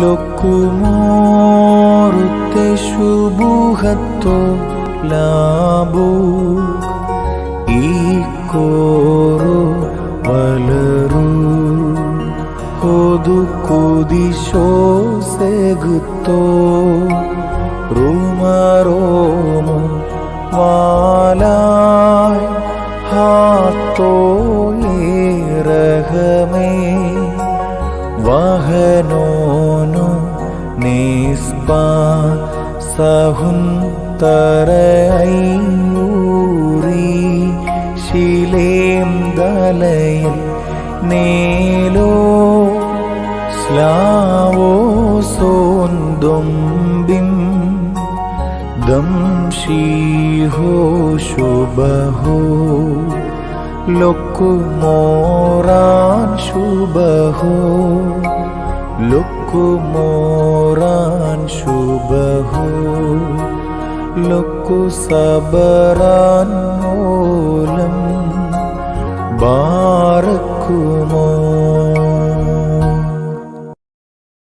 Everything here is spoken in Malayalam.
ലൊക്കുമോറുത്തെശുഭൂഹത്തോ ലാഭൂ. ഈ കോറു വലറൂ. കൊതുക്കുതിശോ സെഗുത്തോ റുമറോമു വാലായ് ഹാത്തോ ഏറഹമേ വാഹനോ സഹും തറയൂറി ശിലേം ദലയൻ നേലോ സ്ലാവോ സോന്തുംബിം ദംശീഹോ ശുഭഹോ ലൊക്കുമോറാൻ ശുഭഹോ ലൊക്കുമോറാൻ ലൊക്കു സബറാൻ മൂലം ബാറക്കുമോ